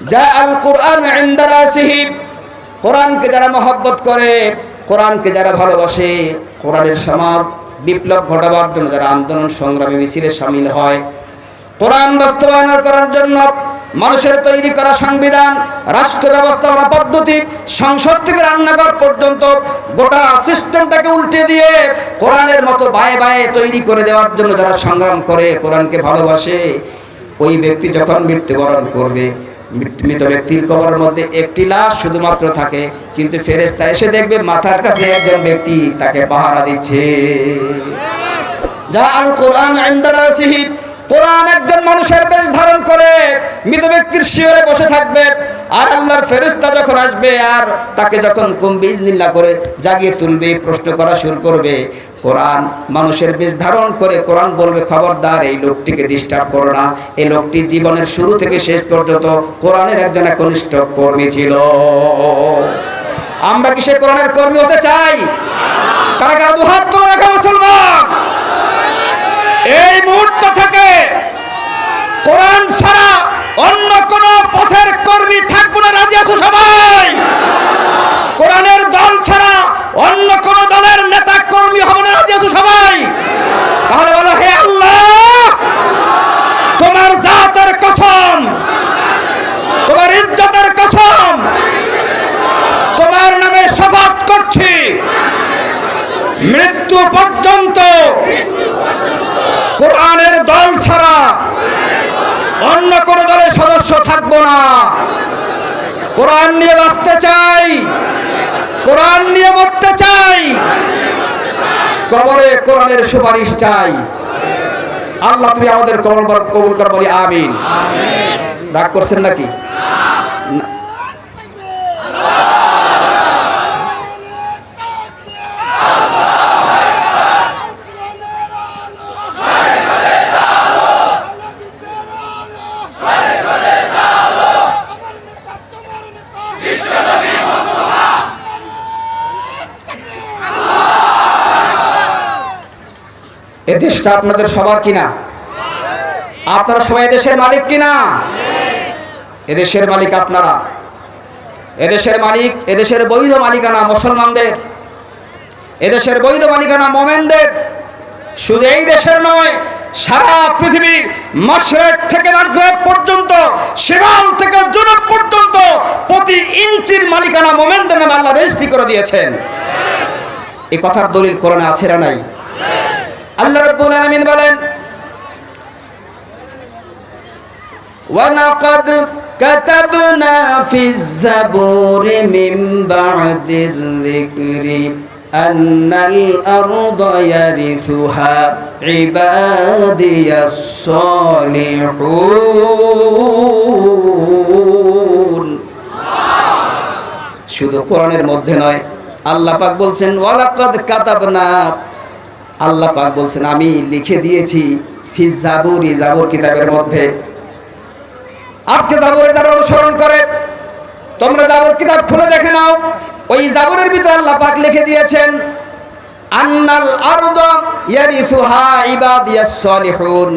যা আল কোরআন কোরআনকে যারা মহব্বত করে, কোরআনকে যারা ভালোবাসে, কোরআনের সমাজ বিপ্লব ঘটাবার জন্য যারা আন্দোলন সংগ্রামী মিছিলে সামিল হয়, কোরআন বাস্তবায়ন করার জন্য মানুষের তৈরি করা সংবিধান, রাষ্ট্র ব্যবস্থাপনা পদ্ধতি, সংসদ থেকে রান্নাঘর পর্যন্ত গোটা সিস্টেমটাকে উল্টে দিয়ে কোরআনের মতো বায়ে বায়ে তৈরি করে দেওয়ার জন্য যারা সংগ্রাম করে, কোরআনকে ভালোবাসে, ওই ব্যক্তি যখন মৃত্যুবরণ করবে মৃত- ব্যক্তির কবরের মধ্যে একটি লাশ শুধুমাত্র থাকে, কিন্তু ফেরেস্তা এসে দেখবে মাথার কাছে একজন ব্যক্তি তাকে পাহারা দিচ্ছে। যা আল কোরআন কোরআন একজন মানুষের বেশ ধারণ করে, মৃত ব্যক্তির শিয়রে বসে থাকবে, আর আল্লাহর ফেরেশতা যখন আসবে, আর তাকে যখন কুম্বিজনিল্লা করে জাগিয়ে তুলবে, প্রশ্ন করা শুরু করবে, কোরআন মানুষের বেশ ধারণ করে, কোরআন বলবে, খবরদার, এই লোকটিকে ডিস্টার্ব করো না, এই লোকটি জীবনের শুরু থেকে শেষ পর্যন্ত কোরআনের একজন একনিষ্ঠ কর্মী ছিল। আমরা কি সে কোরআনের কর্মী হতে চাই? কারা কারা দুহাত তুলে রাখা মুসলমান? এই মুহূর্ত থেকে কোরআন ছাড়া অন্য কোন পথের কর্মী থাকব না। রাজি আছো সবাই? কোরআনের দল ছাড়া অন্য কোন দলের নেতা কর্মী হব না। রাজি আছো সবাই তাহলে বলো হে আল্লাহ তোমার জাতের কসম তোমার ইজ্জতের কসম তোমার নামে শপথ করছি মৃত্যু পর্যন্ত কোরআনের দল ছাড়া অন্য কোন দলের সদস্য থাকব না। কোরআন নিয়ে বাঁচতে চাই। কোরআন নিয়ে মরতে চাই। কবরে কোরআনের সুপারিশ চাই। আল্লাহ তুমি আমাদের কবল কবুল কর আমিন। রাগ করছেন নাকি না। এ দেশটা আপনাদের সবার কিনা? আপনারা সবাই দেশের মালিক কিনা? এদেশের মালিক আপনারা। এদেশের মালিক, এদেশের বৈধ মালিকানা মুসলমানদের। এদেশের বৈধ মালিকানা মোমেনদের। শুধু এই দেশের নয়, সারা পৃথিবীর মশরেক থেকে মাগরেব পর্যন্ত শিমাল থেকে জুনুব পর্যন্ত প্রতি ইঞ্চির মালিকানা মোমেনদের নামে আল্লাহ রেজিস্ট্রি করে দিয়েছেন। এই কথার দলিল কোরআনে আছে না নাই? আল্লাহ রাব্বুল আলামিন বলেন ولقد كتبنا في الزبور من بعد الذكر أن الأرض يرثها عبادي الصالحون শুধু কোরআনের মধ্যে নয় আল্লাহ পাক বলছেন ওয়ালাকাদ কাতাবনা আল্লাহ পাক বলছেন, আমি লিখে দিয়েছি ফিজ জাবুরি, জাবুর কিতাবের মধ্যে। আজকে জাবুরের দ্বারা অনুসরণ করে। তোমরা জাবুর কিতাব খুলে দেখে নাও। ওই জাবুরের ভিতরে আল্লাহ পাক লিখে দিয়েছেন, আন্নাল আরদ ইয়ারিসুহা ইবাদিয়াস সলিহুন।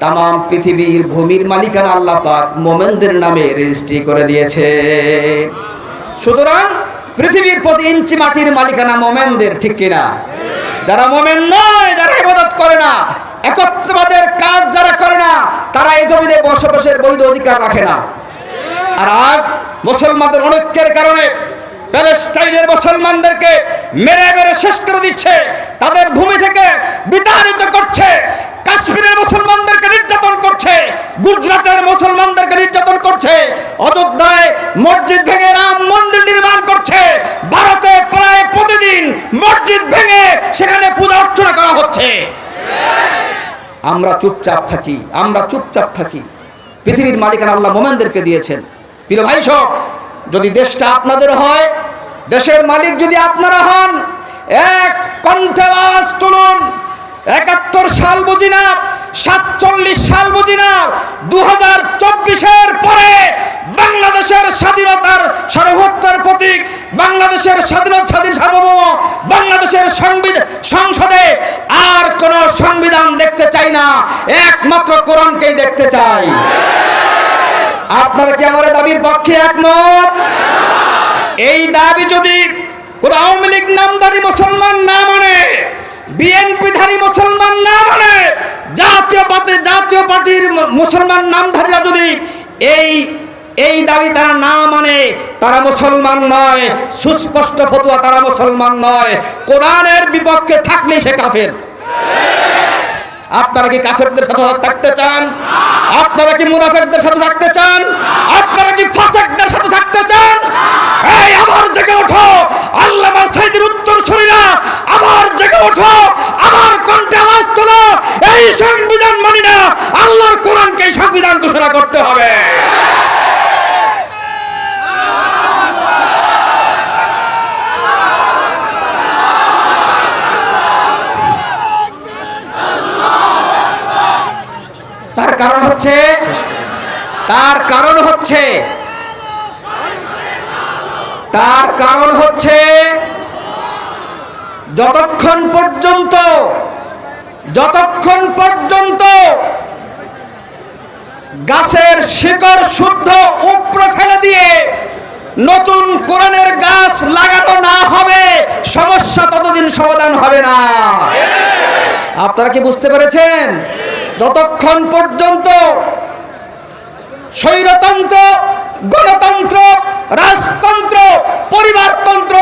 তাম পৃথিবীর ভূমির মালিকানা আল্লাহ পাক মোমেনদের নামে রেজিস্ট্রি করে দিয়েছে। সুতরাং পৃথিবীর প্রতি ইঞ্চি মাটির মালিকানা মোমেনদের ঠিক কিনা? যারা মোমেন নয়, যারা ইবাদত করে না, একত্রবাদের কাজ যারা করে না, তারা এই জমিনে বসবাসের বৈধ অধিকার রাখে না। আর আজ মুসলমানদের অনৈক্যের কারণে প্যালেস্টাইনের মুসলমানদেরকে মেরে মেরে শেষ করে দিচ্ছে, তাদের ভূমি থেকে বিতাড়িত করছে, কাশ্মীরের মুসলমানদেরকে নির্যাতন করছে, গুজরাটের মুসলমানদেরকে নির্যাতন করছে, অযোধ্যায় মসজিদ ভেঙে রাম মন্দির নির্মাণ করছে ভারতে প্রায় প্রতিদিন মসজিদ ভেঙে সেখানে পূজা অর্চনা করা হচ্ছে। আমরা চুপচাপ থাকি, আমরা চুপচাপ থাকি। পৃথিবীর মালিকানা আল্লাহ মোমেনদেরকে দিয়েছেন। প্রিয় ভাই সব, যদি দেশটা আপনাদের হয়, দেশের মালিক যদি আপনারা হন, এক কণ্ঠে আওয়াজ তুলুন। একাত্তর সাল বুঝি না, সাতচল্লিশ সাল বুঝি না দু পরে বাংলাদেশের স্বাধীনতার সার্বভৌমতার প্রতীক, বাংলাদেশের স্বাধীনতা স্বাধীন সার্বভৌম, বাংলাদেশের সংবিধান সংসদে আর কোন সংবিধান দেখতে চাই না, একমাত্র কোরআনকেই দেখতে চাই। আপনারা কি আমার দাবির পক্ষে একমত? এই দাবি যদি কোন আওয়ামী লীগ নামধারী মুসলমান না মানে বিএনপি ধারী মুসলমান না মানে জাতীয় পার্টি, জাতীয় পার্টির মুসলমান নামধারীরা যদি এই এই দাবি তারা না মানে তারা মুসলমান নয়। সুস্পষ্ট ফতোয়া তারা মুসলমান নয়। কোরআনের বিপক্ষে থাকলে সে কাফের। আপনারা কি কাফেরদের সাথে থাকতে চান? আপনারা কি মুনাফেকদের সাথে থাকতে চান? আপনারা কি ফাসাকদের সাথে থাকতে চান? এই, আবার জেগে ওঠো। আল্লাহ সাইদের উত্তর শরীরা আবার জেগে ওঠো। আবার কণ্ঠে আওয়াজ তোলো। এই সংবিধান মানি না। আল্লাহর কোরআনকে সংবিধান ঘোষণা করতে হবে। কারণ হচ্ছে, তার কারণ হচ্ছে, তার কারণ হচ্ছে, যতক্ষণ পর্যন্ত যতক্ষণ পর্যন্ত গাছের শিকড় শুদ্ধ উপরে ফেলে দিয়ে নতুন কোরআনের গাছ লাগানো না হবে, সমস্যা ততদিন সমাধান হবে না। আপনারা কি বুঝতে পেরেছেন? যতক্ষণ পর্যন্ত স্বৈরতন্ত্র, গণতন্ত্র, রাজতন্ত্র, পরিবারতন্ত্র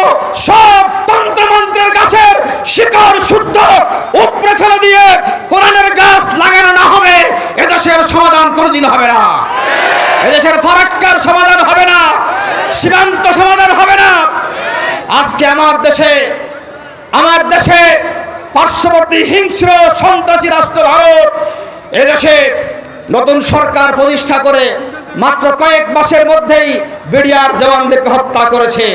সব তন্ত্রমন্ত্রের গাছের শিকড় শুদ্ধ উপরে ফেলে দিয়ে কোরআনের গাছ লাগানো না হবে, এদেশের সমাধান কোনোদিন হবে না। এদেশের ফারাক্কার সমাধান হবে না, সীমান্ত সমাধান হবে না। আজকে আমার দেশে আমার দেশে পার্শ্ববর্তী হিংস্র সন্ত্রাসী রাষ্ট্র ভারত এদেশে নতুন সরকার প্রতিষ্ঠা করে মাত্র কয়েক মাসের মধ্যেই বিডিআর জওয়ানদেরকে হত্যা করেছে।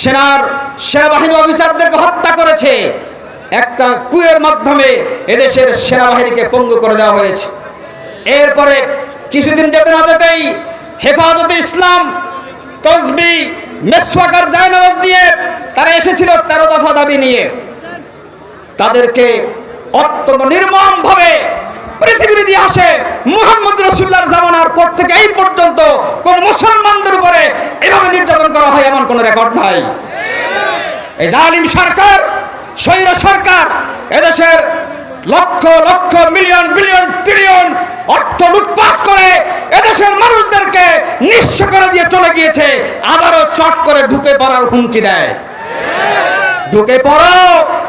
সেনার সেনাবাহিনী অফিসারদেরকে হত্যা করেছে। একটা কুয়ের মাধ্যমে এদেশের সেনাবাহিনীকে পঙ্গু করে দেওয়া হয়েছে। এরপরে কিছুদিন যেতে না যেতেই হেফাজতে ইসলাম, তসবি, মেসওয়াকার জায়নাবাজ দিয়ে তারা এসেছিল তেরো দফা দাবি নিয়ে। তাদেরকে অত্যন্ত নির্মম ভাবে মুহাম্মদ জামানার পর থেকে এই পর্যন্ত কোন মুসলমানদের উপরে এভাবে নির্যাতন করা হয় এমন রেকর্ড নাই। এই জালিম সরকার সরকার, এদেশের lakh lakh, million, billion, trillion অর্থ লুটপাট করে এদেশের মানুষদেরকে নিঃস্ব করে দিয়ে চলে গিয়েছে, আবারও চট করে ঢুকে পড়ার হুমকি দেয়। ঢুকে পড়ো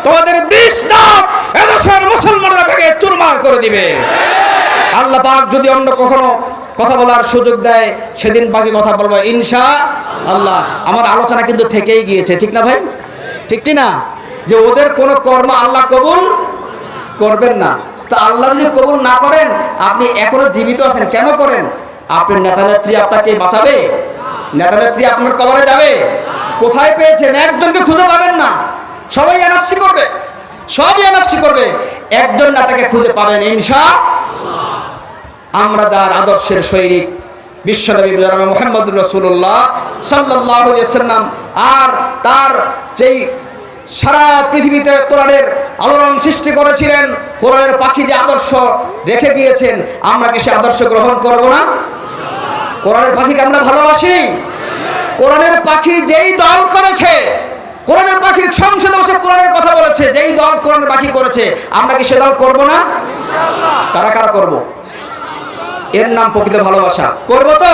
তোমাদের বিষ দাও, এদেশের মুসলমানরা ভেঙে চুরমার করে দিবে। আল্লাহ পাক যদি অন্য কখনো কথা বলার সুযোগ দেয়, সেদিন বাকি কথা বলব, ইনশা আল্লাহ। আমার আলোচনা কিন্তু থেকেই গিয়েছে, ঠিক না ভাই? ঠিক কি না? যে ওদের কোনো কর্ম আল্লাহ কবুল করবেন না। তো আল্লাহ যদি কবুল না করেন, আপনি এখনও জীবিত আছেন, কেন করেন? আপনার নেতা নেত্রী আপনাকে বাঁচাবে? নেতা নেত্রী আপনার কবরে যাবে? কোথায় পেয়েছেন? একজনকে খুঁজে পাবেন না। সবাই এনআফসি করবে। সবই এনআফসি করবে। একজন নেতাকে খুঁজে পাবেন, ইনশা আমরা যার আদর্শের সৈনিক বিশ্বনবী মোহাম্মদ রসুল্লাহ সাল্লাহ সাল্লাম আর তার যেই সারা পৃথিবীতে কোরআনের আলোড়ন সৃষ্টি করেছিলেন, কোরআনের পাখি যে আদর্শ রেখে গিয়েছেন, আমরা কি সে আদর্শ গ্রহণ করব না? কোরআনের পাখিকে আমরা ভালোবাসি? কোরআনের পাখি যেই দল করেছে, কোরআনের পাখি সংসদে বসে কোরআনের কথা বলেছে, যেই দল কোরআনের পাখি করেছে, আমরা কি সে দল করব না? কারা কারা করব? এর নাম প্রকৃত ভালোবাসা। করব তো?